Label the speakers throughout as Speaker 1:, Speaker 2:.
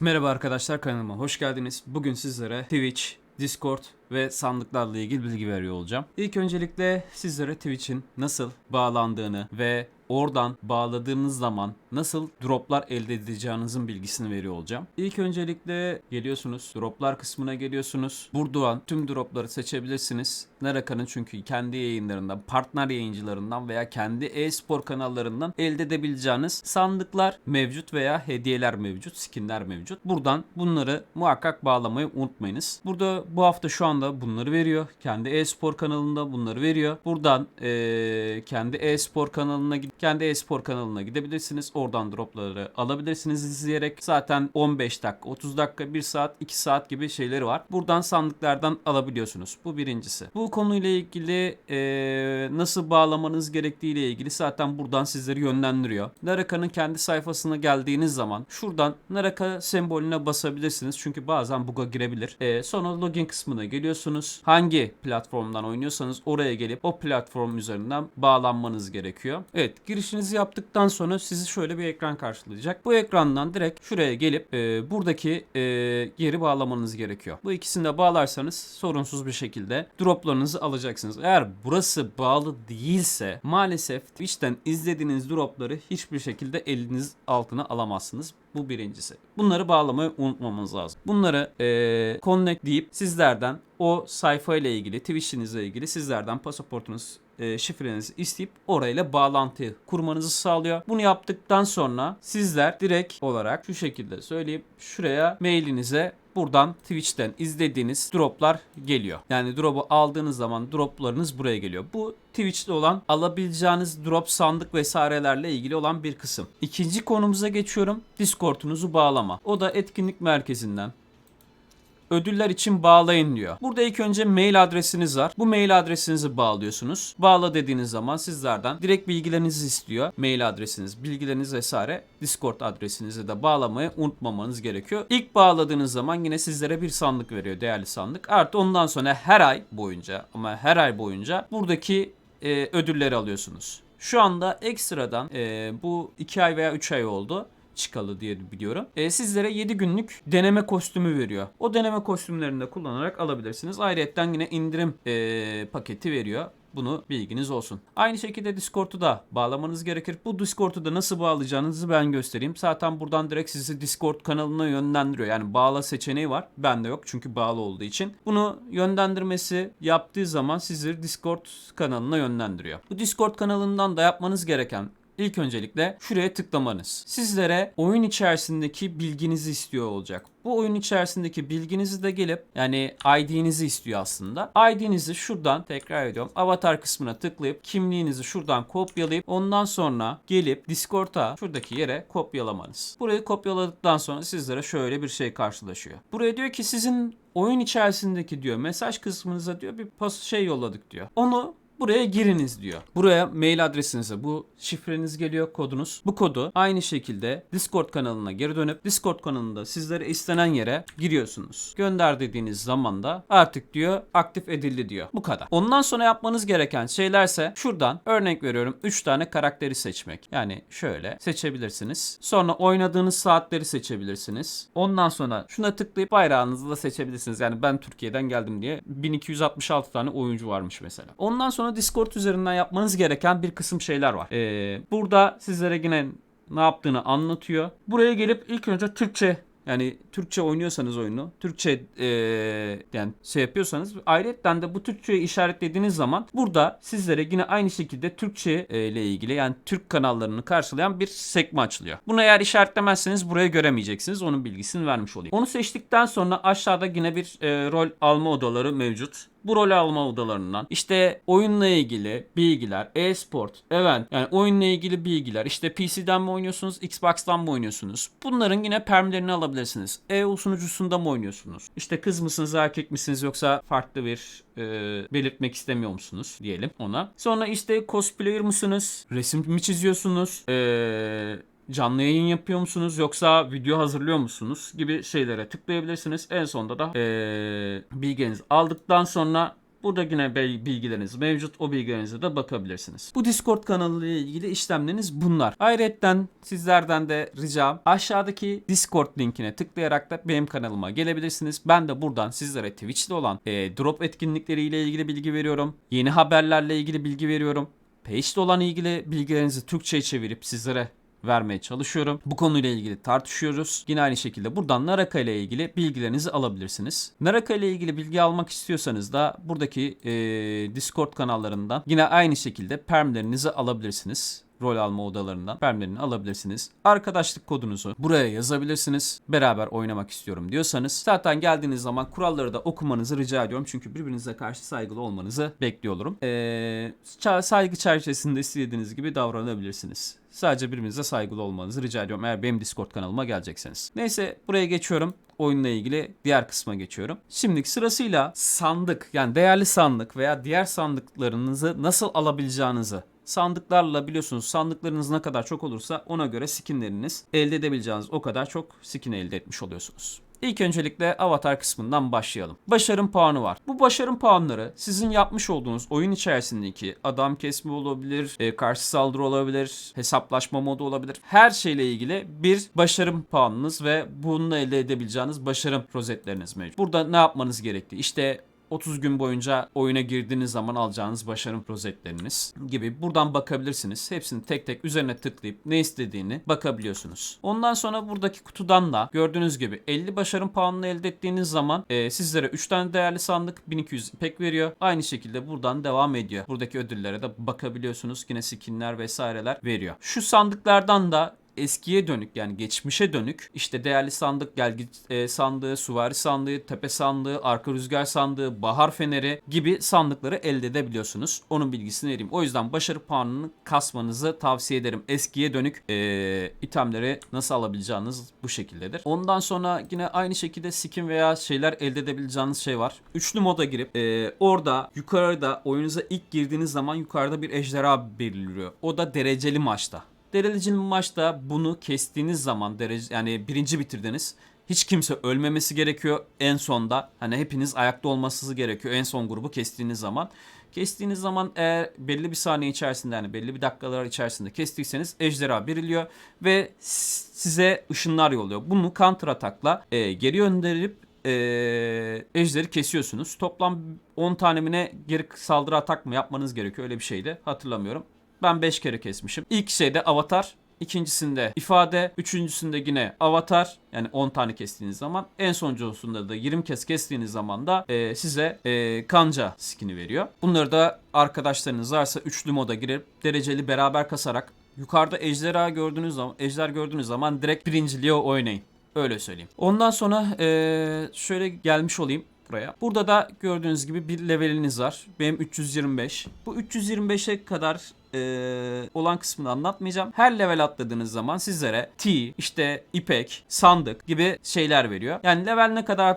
Speaker 1: Merhaba arkadaşlar kanalıma hoş geldiniz. Bugün sizlere Twitch, Discord ve sandıklarla ilgili bilgi veriyor olacağım. İlk öncelikle sizlere Twitch'in nasıl bağlandığını ve oradan bağladığınız zaman nasıl droplar elde edeceğinizin bilgisini veriyor olacağım. İlk öncelikle geliyorsunuz, droplar kısmına geliyorsunuz. Buradan tüm dropları seçebilirsiniz. Naraka'nın çünkü kendi yayınlarından, partner yayıncılarından veya kendi e-spor kanallarından elde edebileceğiniz sandıklar mevcut veya hediyeler mevcut, skinler mevcut. Buradan bunları muhakkak bağlamayı unutmayınız. Burada bu hafta şu anda bunları veriyor. Kendi e-spor kanalında bunları veriyor. Buradan eee, kendi e-spor kanalına gidip kendi e-spor kanalına gidebilirsiniz. Oradan dropları alabilirsiniz izleyerek. Zaten 15 dakika, 30 dakika, 1 saat, 2 saat gibi şeyleri var. Buradan sandıklardan alabiliyorsunuz. Bu birincisi. Bu konuyla ilgili eee, nasıl bağlamanız gerektiği ile ilgili zaten buradan sizleri yönlendiriyor. Naraka'nın kendi sayfasına geldiğiniz zaman şuradan Naraka sembolüne basabilirsiniz. Çünkü bazen bug'a girebilir. Eee, sonra login kısmına geliyorsunuz. Hangi platformdan oynuyorsanız oraya gelip o platform üzerinden bağlanmanız gerekiyor. Evet girişinizi yaptıktan sonra sizi şöyle bir ekran karşılayacak. Bu ekrandan direkt şuraya gelip e, buradaki e, yeri bağlamanız gerekiyor. Bu ikisini de bağlarsanız sorunsuz bir şekilde droplarınızı alacaksınız. Eğer burası bağlı değilse maalesef Twitch'ten izlediğiniz dropları hiçbir şekilde eliniz altına alamazsınız. Bu birincisi. Bunları bağlamayı unutmamanız lazım. Bunları eee connect deyip sizlerden o sayfa ile ilgili, Twitch'inizle ilgili sizlerden pasaportunuz, eee, şifrenizi isteyip orayla bağlantı kurmanızı sağlıyor. Bunu yaptıktan sonra sizler direkt olarak şu şekilde söyleyeyim. Şuraya mailinize buradan Twitch'ten izlediğiniz droplar geliyor. Yani drop'u aldığınız zaman droplarınız buraya geliyor. Bu Twitch'te olan alabileceğiniz drop sandık vesairelerle ilgili olan bir kısım. İkinci konumuza geçiyorum. Discord'unuzu bağlama. O da etkinlik merkezinden ödüller için bağlayın diyor. Burada ilk önce mail adresiniz var. Bu mail adresinizi bağlıyorsunuz. Bağla dediğiniz zaman sizlerden direkt bilgilerinizi istiyor. Mail adresiniz, bilgileriniz vesaire Discord adresinizi de bağlamayı unutmamanız gerekiyor. İlk bağladığınız zaman yine sizlere bir sandık veriyor. Değerli sandık. Artı ondan sonra her ay boyunca ama her ay boyunca buradaki e, ödülleri alıyorsunuz. Şu anda ekstradan e, bu 2 ay veya 3 ay oldu çıkalı diye biliyorum. E, sizlere 7 günlük deneme kostümü veriyor. O deneme kostümlerini de kullanarak alabilirsiniz. Ayrıca yine indirim e, paketi veriyor. Bunu bilginiz olsun. Aynı şekilde Discord'u da bağlamanız gerekir. Bu Discord'u da nasıl bağlayacağınızı ben göstereyim. Zaten buradan direkt sizi Discord kanalına yönlendiriyor. Yani bağla seçeneği var. Bende yok çünkü bağlı olduğu için. Bunu yönlendirmesi yaptığı zaman sizi Discord kanalına yönlendiriyor. Bu Discord kanalından da yapmanız gereken İlk öncelikle şuraya tıklamanız. Sizlere oyun içerisindeki bilginizi istiyor olacak. Bu oyun içerisindeki bilginizi de gelip yani ID'nizi istiyor aslında. ID'nizi şuradan tekrar ediyorum. Avatar kısmına tıklayıp kimliğinizi şuradan kopyalayıp ondan sonra gelip Discord'a şuradaki yere kopyalamanız. Burayı kopyaladıktan sonra sizlere şöyle bir şey karşılaşıyor. Buraya diyor ki sizin oyun içerisindeki diyor mesaj kısmınıza diyor bir pas şey yolladık diyor. Onu Buraya giriniz diyor. Buraya mail adresinize bu şifreniz geliyor kodunuz. Bu kodu aynı şekilde Discord kanalına geri dönüp Discord kanalında sizlere istenen yere giriyorsunuz. Gönder dediğiniz zaman da artık diyor aktif edildi diyor. Bu kadar. Ondan sonra yapmanız gereken şeylerse şuradan örnek veriyorum 3 tane karakteri seçmek. Yani şöyle seçebilirsiniz. Sonra oynadığınız saatleri seçebilirsiniz. Ondan sonra şuna tıklayıp bayrağınızı da seçebilirsiniz. Yani ben Türkiye'den geldim diye 1266 tane oyuncu varmış mesela. Ondan sonra Discord üzerinden yapmanız gereken bir kısım şeyler var. Ee, burada sizlere yine ne yaptığını anlatıyor. Buraya gelip ilk önce Türkçe yani Türkçe oynuyorsanız oyunu, Türkçe eee, yani şey yapıyorsanız ayrıca de bu Türkçeyi işaretlediğiniz zaman burada sizlere yine aynı şekilde Türkçe e, ile ilgili yani Türk kanallarını karşılayan bir sekme açılıyor. Bunu eğer işaretlemezseniz buraya göremeyeceksiniz. Onun bilgisini vermiş olayım. Onu seçtikten sonra aşağıda yine bir e, rol alma odaları mevcut bu rol alma odalarından işte oyunla ilgili bilgiler, e-sport, event yani oyunla ilgili bilgiler işte PC'den mi oynuyorsunuz, Xbox'tan mı oynuyorsunuz? Bunların yine permlerini alabilirsiniz. EU sunucusunda mı oynuyorsunuz? İşte kız mısınız, erkek misiniz yoksa farklı bir e, belirtmek istemiyor musunuz diyelim ona. Sonra işte cosplayer mısınız? Resim mi çiziyorsunuz? Eee canlı yayın yapıyor musunuz yoksa video hazırlıyor musunuz gibi şeylere tıklayabilirsiniz. En sonunda da eee bilginizi aldıktan sonra Burada yine bilgileriniz mevcut. O bilgilerinize de bakabilirsiniz. Bu Discord kanalı ile ilgili işlemleriniz bunlar. Ayrıca sizlerden de ricam aşağıdaki Discord linkine tıklayarak da benim kanalıma gelebilirsiniz. Ben de buradan sizlere Twitch'te olan e, drop etkinlikleriyle ilgili bilgi veriyorum. Yeni haberlerle ilgili bilgi veriyorum. Page'de olan ilgili bilgilerinizi Türkçe'ye çevirip sizlere vermeye çalışıyorum. Bu konuyla ilgili tartışıyoruz. Yine aynı şekilde buradan Naraka ile ilgili bilgilerinizi alabilirsiniz. Naraka ile ilgili bilgi almak istiyorsanız da buradaki e, Discord kanallarından yine aynı şekilde permlerinizi alabilirsiniz rol alma odalarından permlerini alabilirsiniz. Arkadaşlık kodunuzu buraya yazabilirsiniz. Beraber oynamak istiyorum diyorsanız zaten geldiğiniz zaman kuralları da okumanızı rica ediyorum. Çünkü birbirinize karşı saygılı olmanızı bekliyorum. Ee, ça- saygı çerçevesinde istediğiniz gibi davranabilirsiniz. Sadece birbirinize saygılı olmanızı rica ediyorum eğer benim Discord kanalıma gelecekseniz. Neyse buraya geçiyorum oyunla ilgili diğer kısma geçiyorum. Şimdi sırasıyla sandık yani değerli sandık veya diğer sandıklarınızı nasıl alabileceğinizi sandıklarla biliyorsunuz sandıklarınız ne kadar çok olursa ona göre skinleriniz elde edebileceğiniz o kadar çok skin elde etmiş oluyorsunuz. İlk öncelikle avatar kısmından başlayalım. Başarım puanı var. Bu başarım puanları sizin yapmış olduğunuz oyun içerisindeki adam kesme olabilir, e, karşı saldırı olabilir, hesaplaşma modu olabilir. Her şeyle ilgili bir başarım puanınız ve bununla elde edebileceğiniz başarım rozetleriniz mevcut. Burada ne yapmanız gerektiği işte 30 gün boyunca oyuna girdiğiniz zaman alacağınız başarım rozetleriniz gibi buradan bakabilirsiniz. Hepsini tek tek üzerine tıklayıp ne istediğini bakabiliyorsunuz. Ondan sonra buradaki kutudan da gördüğünüz gibi 50 başarım puanını elde ettiğiniz zaman e, sizlere 3 tane değerli sandık 1200 ipek veriyor. Aynı şekilde buradan devam ediyor. Buradaki ödüllere de bakabiliyorsunuz. Yine skinler vesaireler veriyor. Şu sandıklardan da eskiye dönük yani geçmişe dönük işte değerli sandık, gelgi e, sandığı, suvari sandığı, tepe sandığı, arka rüzgar sandığı, bahar feneri gibi sandıkları elde edebiliyorsunuz. Onun bilgisini vereyim. O yüzden başarı puanını kasmanızı tavsiye ederim. Eskiye dönük e, itemleri nasıl alabileceğiniz bu şekildedir. Ondan sonra yine aynı şekilde skin veya şeyler elde edebileceğiniz şey var. Üçlü moda girip e, orada yukarıda oyunuza ilk girdiğiniz zaman yukarıda bir ejderha belirliyor. O da dereceli maçta. Dereceli maçta bunu kestiğiniz zaman derece yani birinci bitirdiniz. Hiç kimse ölmemesi gerekiyor en sonda. Hani hepiniz ayakta olması gerekiyor en son grubu kestiğiniz zaman. Kestiğiniz zaman eğer belli bir saniye içerisinde yani belli bir dakikalar içerisinde kestiyseniz ejderha biriliyor ve size ışınlar yolluyor. Bunu counter atakla e, geri gönderip e, ejderi kesiyorsunuz. Toplam 10 tane mi ne geri saldırı atak mı yapmanız gerekiyor öyle bir şeydi hatırlamıyorum. Ben 5 kere kesmişim. İlk şeyde avatar, ikincisinde ifade, üçüncüsünde yine avatar yani 10 tane kestiğiniz zaman en sonuncusunda da 20 kez kestiğiniz zaman da e, size e, kanca skin'i veriyor. Bunları da arkadaşlarınız varsa üçlü moda girip dereceli beraber kasarak yukarıda ejderha gördüğünüz zaman ejder gördüğünüz zaman direkt birinciliğe oynayın. Öyle söyleyeyim. Ondan sonra e, şöyle gelmiş olayım buraya. Burada da gördüğünüz gibi bir leveliniz var. Benim 325. Bu 325'e kadar e, olan kısmını anlatmayacağım. Her level atladığınız zaman sizlere T, işte ipek, sandık gibi şeyler veriyor. Yani level ne kadar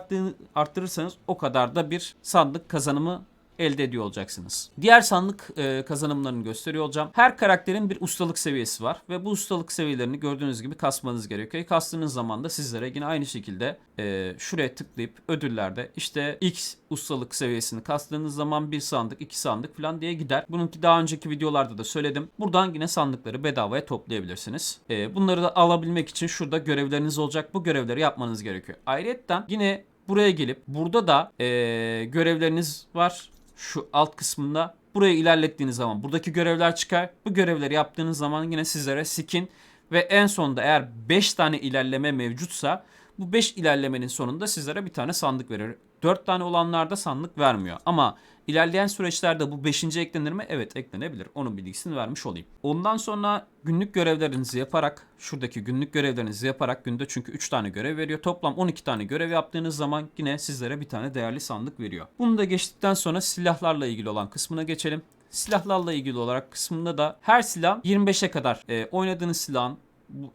Speaker 1: arttırırsanız o kadar da bir sandık kazanımı elde ediyor olacaksınız. Diğer sandık e, kazanımlarını gösteriyor olacağım. Her karakterin bir ustalık seviyesi var ve bu ustalık seviyelerini gördüğünüz gibi kasmanız gerekiyor. Kastığınız zaman da sizlere yine aynı şekilde e, şuraya tıklayıp ödüllerde işte X ustalık seviyesini kastığınız zaman bir sandık, iki sandık falan diye gider. Bununki daha önceki videolarda da söyledim. Buradan yine sandıkları bedavaya toplayabilirsiniz. E, bunları da alabilmek için şurada görevleriniz olacak. Bu görevleri yapmanız gerekiyor. Ayrıca yine buraya gelip burada da e, görevleriniz var şu alt kısmında buraya ilerlettiğiniz zaman buradaki görevler çıkar. Bu görevleri yaptığınız zaman yine sizlere skin ve en sonunda eğer 5 tane ilerleme mevcutsa bu 5 ilerlemenin sonunda sizlere bir tane sandık verir. 4 tane olanlarda sandık vermiyor. Ama ilerleyen süreçlerde bu 5. eklenir mi? Evet eklenebilir. Onun bilgisini vermiş olayım. Ondan sonra günlük görevlerinizi yaparak şuradaki günlük görevlerinizi yaparak günde çünkü 3 tane görev veriyor. Toplam 12 tane görev yaptığınız zaman yine sizlere bir tane değerli sandık veriyor. Bunu da geçtikten sonra silahlarla ilgili olan kısmına geçelim. Silahlarla ilgili olarak kısmında da her silah 25'e kadar e, oynadığınız silahın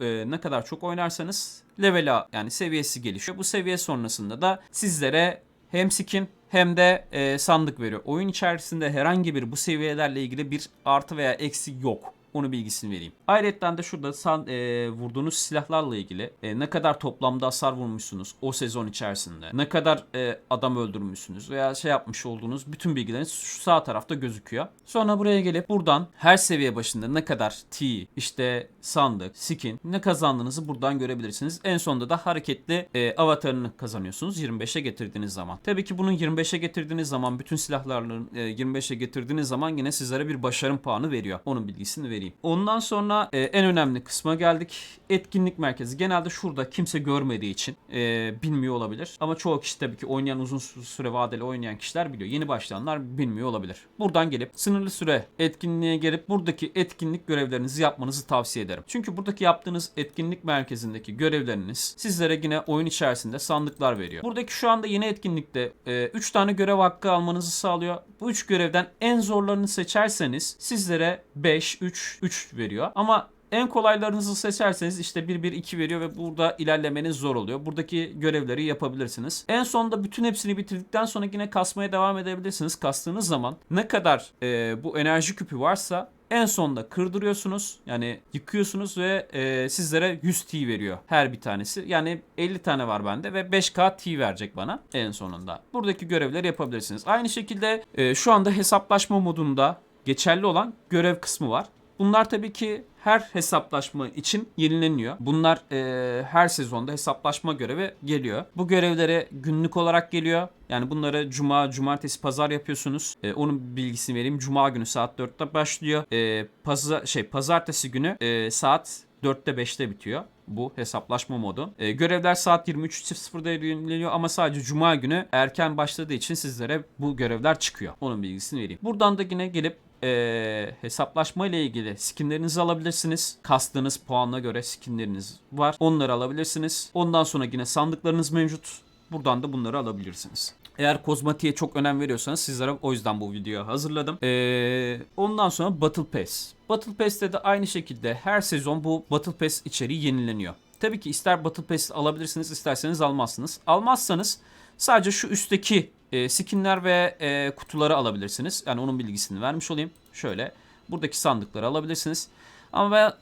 Speaker 1: e, ne kadar çok oynarsanız level'a yani seviyesi gelişiyor. Bu seviye sonrasında da sizlere hem skin hem de e, sandık veriyor. Oyun içerisinde herhangi bir bu seviyelerle ilgili bir artı veya eksi yok. Onu bilgisini vereyim. Ayrıca de şurada san, e, vurduğunuz silahlarla ilgili e, ne kadar toplamda hasar vurmuşsunuz o sezon içerisinde. Ne kadar e, adam öldürmüşsünüz veya şey yapmış olduğunuz bütün bilgileriniz şu sağ tarafta gözüküyor. Sonra buraya gelip buradan her seviye başında ne kadar T, işte sandık, skin ne kazandığınızı buradan görebilirsiniz. En sonunda da hareketli e, avatarını kazanıyorsunuz 25'e getirdiğiniz zaman. Tabii ki bunu 25'e getirdiğiniz zaman bütün silahların e, 25'e getirdiğiniz zaman yine sizlere bir başarım puanı veriyor. Onun bilgisini vereyim. Ondan sonra e, en önemli kısma geldik. Etkinlik merkezi. Genelde şurada kimse görmediği için e, bilmiyor olabilir. Ama çoğu kişi tabii ki oynayan uzun süre vadeli oynayan kişiler biliyor. Yeni başlayanlar bilmiyor olabilir. Buradan gelip sınırlı süre etkinliğe gelip buradaki etkinlik görevlerinizi yapmanızı tavsiye ederim. Çünkü buradaki yaptığınız etkinlik merkezindeki görevleriniz sizlere yine oyun içerisinde sandıklar veriyor. Buradaki şu anda yeni etkinlikte 3 tane görev hakkı almanızı sağlıyor. Bu 3 görevden en zorlarını seçerseniz sizlere 5, 3, 3 veriyor. Ama en kolaylarınızı seçerseniz işte 1-1-2 veriyor ve burada ilerlemeniz zor oluyor. Buradaki görevleri yapabilirsiniz. En sonunda bütün hepsini bitirdikten sonra yine kasmaya devam edebilirsiniz. Kastığınız zaman ne kadar e, bu enerji küpü varsa en sonunda kırdırıyorsunuz. Yani yıkıyorsunuz ve e, sizlere 100 T veriyor her bir tanesi. Yani 50 tane var bende ve 5K T verecek bana en sonunda. Buradaki görevleri yapabilirsiniz. Aynı şekilde e, şu anda hesaplaşma modunda geçerli olan görev kısmı var. Bunlar tabii ki her hesaplaşma için yenileniyor. Bunlar e, her sezonda hesaplaşma görevi geliyor. Bu görevlere günlük olarak geliyor. Yani bunları cuma, cumartesi, pazar yapıyorsunuz. E, onun bilgisini vereyim. Cuma günü saat 4'te başlıyor. E, pazar şey pazartesi günü e, saat 4'te 5'te bitiyor bu hesaplaşma modu. E, görevler saat 23.00'da yenileniyor ama sadece cuma günü erken başladığı için sizlere bu görevler çıkıyor. Onun bilgisini vereyim. Buradan da yine gelip e, hesaplaşma ile ilgili skinlerinizi alabilirsiniz. Kastığınız puanına göre skinleriniz var. Onları alabilirsiniz. Ondan sonra yine sandıklarınız mevcut. Buradan da bunları alabilirsiniz. Eğer kozmatiğe çok önem veriyorsanız sizlere o yüzden bu videoyu hazırladım. Ee, ondan sonra Battle Pass. Battle Pass'te de aynı şekilde her sezon bu Battle Pass içeriği yenileniyor. Tabii ki ister Battle Pass alabilirsiniz isterseniz almazsınız. Almazsanız sadece şu üstteki e, skinler ve e, kutuları alabilirsiniz. Yani onun bilgisini vermiş olayım. Şöyle buradaki sandıkları alabilirsiniz. Ama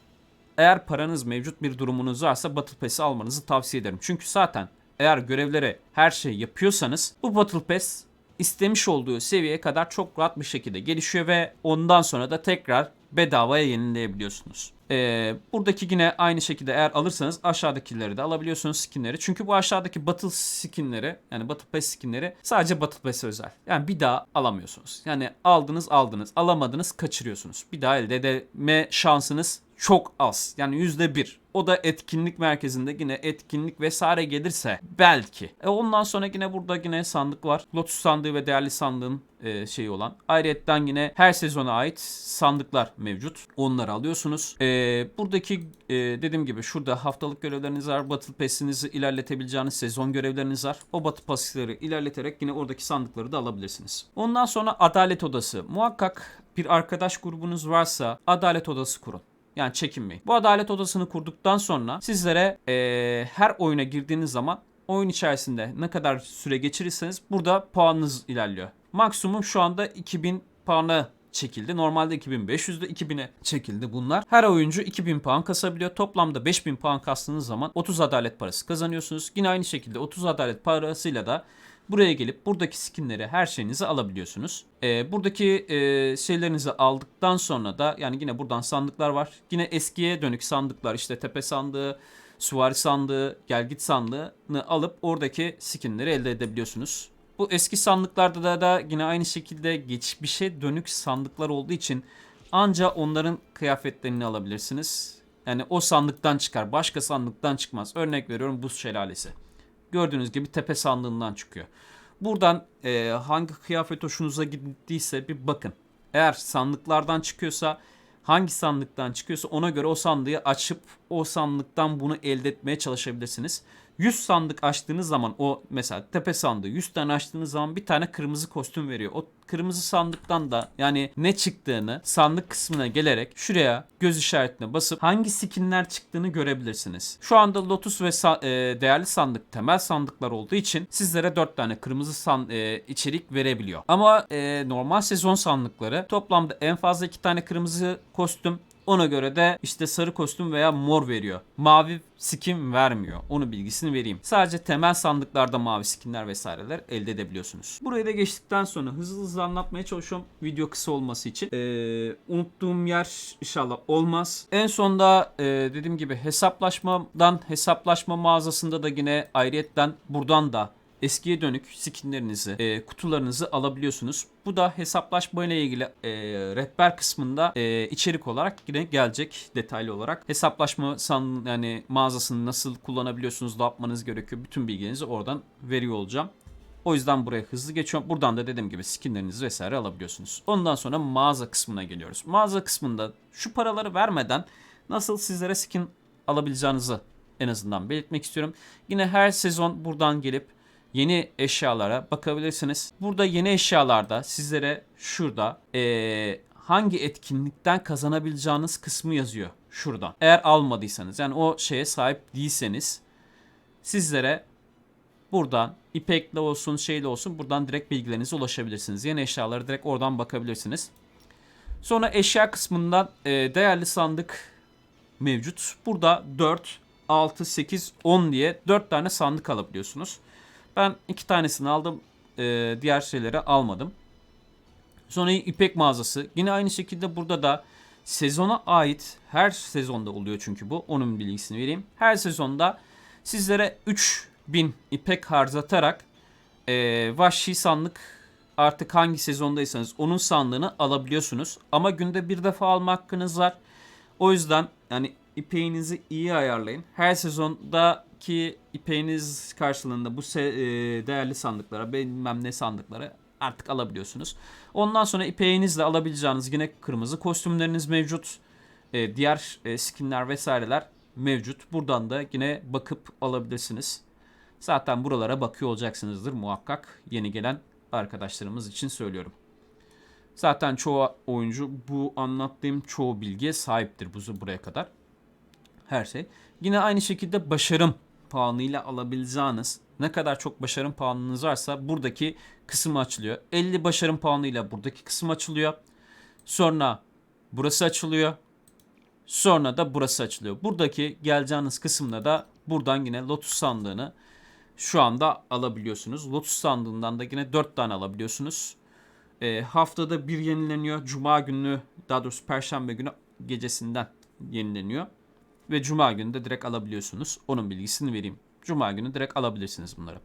Speaker 1: eğer paranız mevcut bir durumunuz varsa Battle Pass'i almanızı tavsiye ederim. Çünkü zaten eğer görevlere her şey yapıyorsanız bu Battle Pass istemiş olduğu seviyeye kadar çok rahat bir şekilde gelişiyor ve ondan sonra da tekrar bedavaya yenileyebiliyorsunuz. Ee, buradaki yine aynı şekilde eğer alırsanız aşağıdakileri de alabiliyorsunuz skinleri. Çünkü bu aşağıdaki Battle skinleri yani Battle Pass skinleri sadece Battle Pass'e özel. Yani bir daha alamıyorsunuz. Yani aldınız aldınız alamadınız kaçırıyorsunuz. Bir daha elde edeme şansınız çok az. Yani yüzde bir. O da etkinlik merkezinde yine etkinlik vesaire gelirse belki. E ondan sonra yine burada yine sandık var. Lotus sandığı ve değerli sandığın e, şeyi olan. Ayrıyetten yine her sezona ait sandıklar mevcut. Onları alıyorsunuz. E, buradaki e, dediğim gibi şurada haftalık görevleriniz var. Battle Pass'inizi ilerletebileceğiniz sezon görevleriniz var. O Battle Pass'ları ilerleterek yine oradaki sandıkları da alabilirsiniz. Ondan sonra Adalet Odası. Muhakkak bir arkadaş grubunuz varsa Adalet Odası kurun. Yani çekinmeyin. Bu adalet odasını kurduktan sonra sizlere e, her oyuna girdiğiniz zaman oyun içerisinde ne kadar süre geçirirseniz burada puanınız ilerliyor. Maksimum şu anda 2000 puanı çekildi. Normalde 2500'de 2000'e çekildi bunlar. Her oyuncu 2000 puan kasabiliyor. Toplamda 5000 puan kastığınız zaman 30 adalet parası kazanıyorsunuz. Yine aynı şekilde 30 adalet parasıyla da Buraya gelip buradaki skinleri her şeyinizi alabiliyorsunuz. Ee, buradaki e, şeylerinizi aldıktan sonra da yani yine buradan sandıklar var. Yine eskiye dönük sandıklar işte tepe sandığı, süvari sandığı, gelgit sandığını alıp oradaki skinleri elde edebiliyorsunuz. Bu eski sandıklarda da, da yine aynı şekilde geçmişe dönük sandıklar olduğu için anca onların kıyafetlerini alabilirsiniz. Yani o sandıktan çıkar. Başka sandıktan çıkmaz. Örnek veriyorum buz şelalesi. Gördüğünüz gibi tepe sandığından çıkıyor. Buradan e, hangi kıyafet hoşunuza gittiyse bir bakın. Eğer sandıklardan çıkıyorsa hangi sandıktan çıkıyorsa ona göre o sandığı açıp o sandıktan bunu elde etmeye çalışabilirsiniz. 100 sandık açtığınız zaman o mesela tepe sandığı 100 tane açtığınız zaman bir tane kırmızı kostüm veriyor. O kırmızı sandıktan da yani ne çıktığını sandık kısmına gelerek şuraya göz işaretine basıp hangi skinler çıktığını görebilirsiniz. Şu anda Lotus ve sa- e, değerli sandık temel sandıklar olduğu için sizlere 4 tane kırmızı san- e, içerik verebiliyor. Ama e, normal sezon sandıkları toplamda en fazla 2 tane kırmızı kostüm Ona göre de işte sarı kostüm veya mor veriyor. Mavi skin vermiyor. Onu bilgisini vereyim. Sadece temel sandıklarda mavi skinler vesaireler elde edebiliyorsunuz. Burayı da geçtikten sonra hızlı hızlı anlatmaya çalışıyorum. Video kısa olması için. Ee, unuttuğum yer inşallah olmaz. En sonda e, dediğim gibi hesaplaşmadan hesaplaşma mağazasında da yine ayrıyetten buradan da eskiye dönük skinlerinizi, e, kutularınızı alabiliyorsunuz. Bu da hesaplaşma ile ilgili e, rehber kısmında e, içerik olarak yine gelecek detaylı olarak. Hesaplaşma san, yani mağazasını nasıl kullanabiliyorsunuz, ne yapmanız gerekiyor bütün bilgilerinizi oradan veriyor olacağım. O yüzden buraya hızlı geçiyorum. Buradan da dediğim gibi skinlerinizi vesaire alabiliyorsunuz. Ondan sonra mağaza kısmına geliyoruz. Mağaza kısmında şu paraları vermeden nasıl sizlere skin alabileceğinizi en azından belirtmek istiyorum. Yine her sezon buradan gelip yeni eşyalara bakabilirsiniz. Burada yeni eşyalarda sizlere şurada eee, hangi etkinlikten kazanabileceğiniz kısmı yazıyor. Şuradan. Eğer almadıysanız yani o şeye sahip değilseniz sizlere buradan ipekle olsun şeyle olsun buradan direkt bilgilerinize ulaşabilirsiniz. Yeni eşyaları direkt oradan bakabilirsiniz. Sonra eşya kısmından e, değerli sandık mevcut. Burada 4, 6, 8, 10 diye 4 tane sandık alabiliyorsunuz. Ben iki tanesini aldım. e, diğer şeyleri almadım. Sonra ipek mağazası. Yine aynı şekilde burada da sezona ait her sezonda oluyor çünkü bu. Onun bilgisini vereyim. Her sezonda sizlere 3000 ipek harcatarak e, vahşi sandık artık hangi sezondaysanız onun sandığını alabiliyorsunuz. Ama günde bir defa alma hakkınız var. O yüzden yani ipeğinizi iyi ayarlayın. Her sezondaki ipeğiniz karşılığında bu e, değerli sandıklara, bilmem ne sandıklara artık alabiliyorsunuz. Ondan sonra ipeğinizle alabileceğiniz yine kırmızı kostümleriniz mevcut. E, diğer e, skinler vesaireler mevcut. Buradan da yine bakıp alabilirsiniz. Zaten buralara bakıyor olacaksınızdır muhakkak yeni gelen arkadaşlarımız için söylüyorum. Zaten çoğu oyuncu bu anlattığım çoğu bilgiye sahiptir bu buraya kadar. Her şey. Yine aynı şekilde başarım puanıyla alabileceğiniz ne kadar çok başarım puanınız varsa buradaki kısım açılıyor. 50 başarım puanıyla buradaki kısım açılıyor. Sonra burası açılıyor. Sonra da burası açılıyor. Buradaki geleceğiniz kısımda da buradan yine Lotus sandığını şu anda alabiliyorsunuz. Lotus sandığından da yine 4 tane alabiliyorsunuz. E, haftada bir yenileniyor. Cuma günü daha doğrusu Perşembe günü gecesinden yenileniyor. Ve Cuma günü de direkt alabiliyorsunuz. Onun bilgisini vereyim. Cuma günü direkt alabilirsiniz bunları.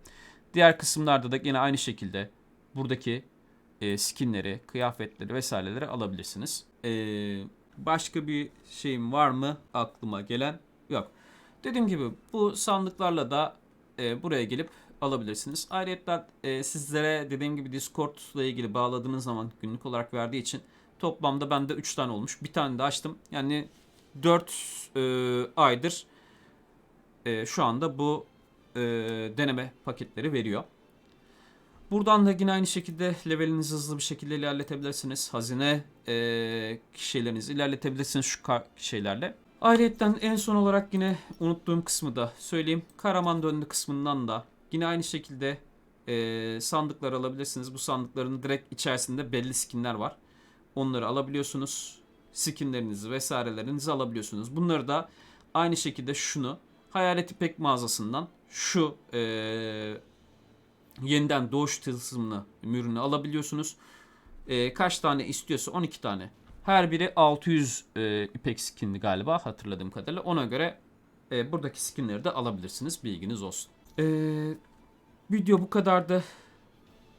Speaker 1: Diğer kısımlarda da yine aynı şekilde buradaki e, skinleri, kıyafetleri vesaireleri alabilirsiniz. E, başka bir şeyim var mı aklıma gelen? Yok. Dediğim gibi bu sandıklarla da e, buraya gelip alabilirsiniz. Ayrıca e, sizlere dediğim gibi Discord ilgili bağladığınız zaman günlük olarak verdiği için toplamda bende 3 tane olmuş. Bir tane de açtım. Yani 4 e, aydır e, şu anda bu e, deneme paketleri veriyor. Buradan da yine aynı şekilde levelinizi hızlı bir şekilde ilerletebilirsiniz. Hazine e, şeylerinizi ilerletebilirsiniz şu şeylerle. Ayrıca en son olarak yine unuttuğum kısmı da söyleyeyim. Karaman döndü kısmından da yine aynı şekilde e, sandıklar alabilirsiniz. Bu sandıkların direkt içerisinde belli skinler var. Onları alabiliyorsunuz. Skinlerinizi vesairelerinizi alabiliyorsunuz. Bunları da aynı şekilde şunu Hayalet İpek mağazasından şu e, yeniden doğuş tılsımlı ürünü alabiliyorsunuz. E, kaç tane istiyorsa 12 tane. Her biri 600 e, ipek skinli galiba hatırladığım kadarıyla. Ona göre e, buradaki skinleri de alabilirsiniz. Bilginiz olsun. E, video bu kadardı.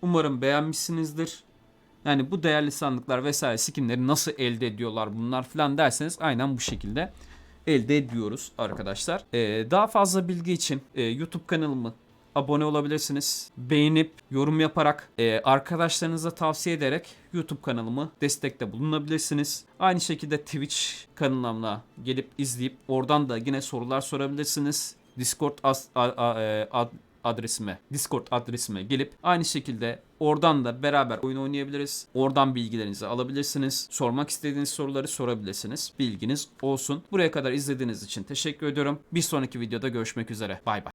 Speaker 1: Umarım beğenmişsinizdir. Yani bu değerli sandıklar vesaire skinleri nasıl elde ediyorlar bunlar falan derseniz aynen bu şekilde elde ediyoruz arkadaşlar. Ee, daha fazla bilgi için e, YouTube kanalımı abone olabilirsiniz. Beğenip yorum yaparak e, arkadaşlarınıza tavsiye ederek YouTube kanalımı destekte bulunabilirsiniz. Aynı şekilde Twitch kanalımla gelip izleyip oradan da yine sorular sorabilirsiniz. Discord as, a, a, e, ad, adresime, Discord adresime gelip aynı şekilde oradan da beraber oyun oynayabiliriz. Oradan bilgilerinizi alabilirsiniz. Sormak istediğiniz soruları sorabilirsiniz. Bilginiz olsun. Buraya kadar izlediğiniz için teşekkür ediyorum. Bir sonraki videoda görüşmek üzere. Bay bay.